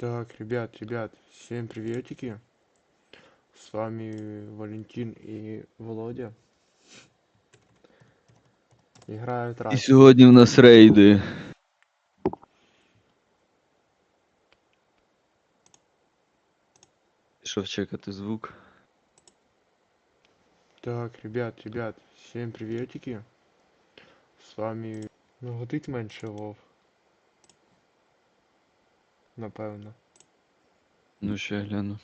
Так, ребят, ребят, всем приветики. С вами Валентин и Володя. Играют раз. сьогодні в нас рейди. Пішов чекати звук. Так, ребят, ребят, всем приветики. С вами ну, годить менше Вов. Напевно. Ну ще я гляну.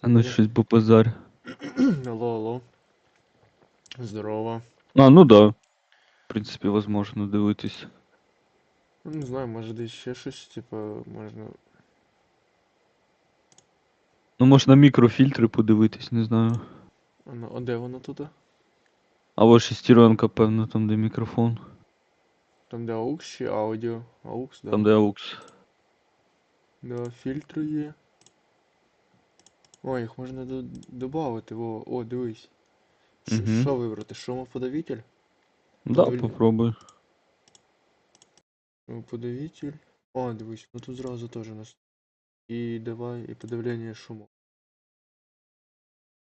А ну Мені- щось попозар. алло, алло. Здорово. А, ну да. В принципі, возможно дивитись. Ну, не знаю, може десь ще щось, типа, можна. Ну можна мікрофільтри подивитись, не знаю. А ну, а де воно тут? А ось шестеренка, певно, там де мікрофон. Там де AUX чи аудіо? AUX, да. Там де AUX. Да, фільтри є. О, їх можна до додати. О, о, дивись. Що вибрати? Шумоподавитель? Да, Подивлю. попробуй. Шумоподавитель. О, дивись, ну тут зразу теж у нас. І давай, і подавлення шуму.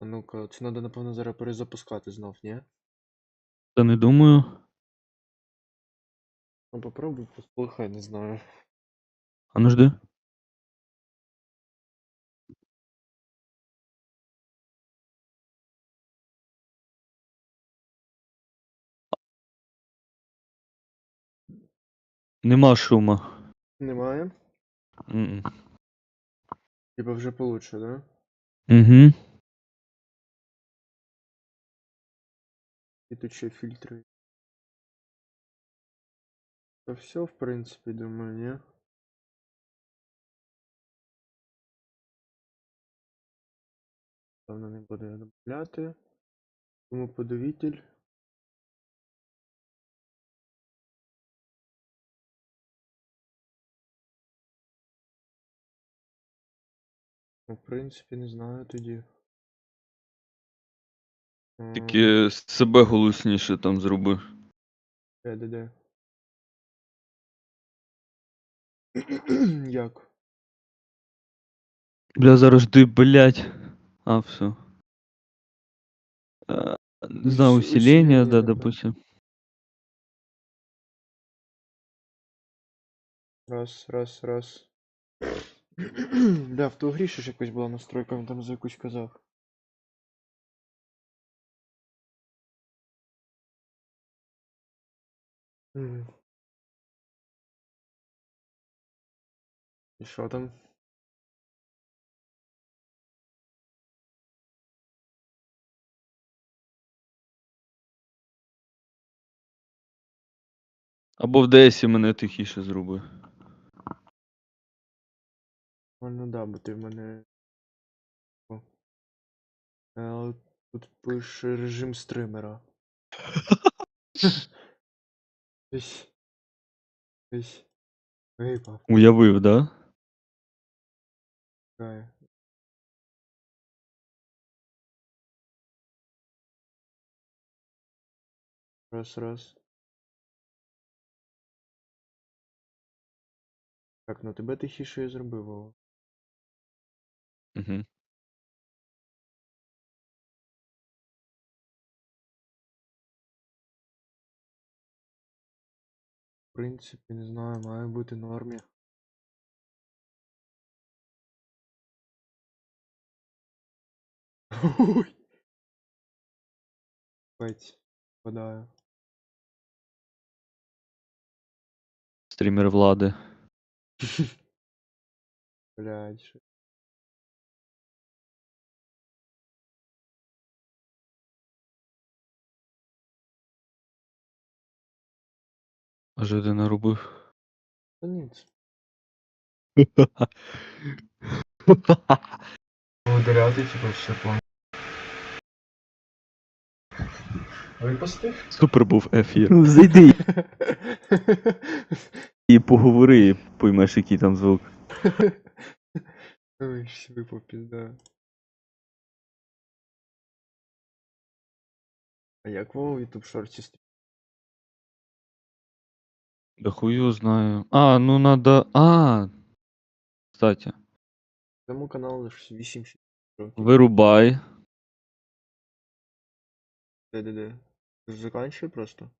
А ну-ка, це треба, напевно, зараз перезапускати знов, ні? Та не думаю. Ну попробуй, послухай, не знаю. А ну жди. Нема шума. Немає? М-м. Типа вже получше, да? Угу. Ще фільтри. Та все, в принципі, думаю, ні? Певно, не буду я додати. Тому подавитель. Ну, в принципі, не знаю тоді. Тільки себе голосніше там зроби. Де, де, де? Як? Бля, зараз жди, блять. А, все. А, не знаю, Ус- усиление, усиление, да, да. допустим. Раз, раз, раз. Да, в ту гріше ж якось була настройка, він там за якусь казав. Мгм. І що там? Або в DS мене тихіше зроби. А, ну да, бо ти в мене. О. Е, Тут пише режим стримера. Ось. Ось. Випав. Уявив, да? Чекай. Раз, раз. Так, ну тебе тихіше я зробив. Угу. Принципі, не знаю, має бути нормі. Ой. Пець. Впадаю. Стрімер влади. Блядь. що- А що ти наробив? Та ніц. Ударяти, типа, все план. Випусти? Супер був ефір. Ну, зайди і поговори, і поймеш, який там звук. Ой, щось випав пізда. А як в YouTube шорті Я хую знаю. А, ну надо. А. Кстати, Кому канал ж 8 років. вирубай. Де-де-де. Заканчуй просто.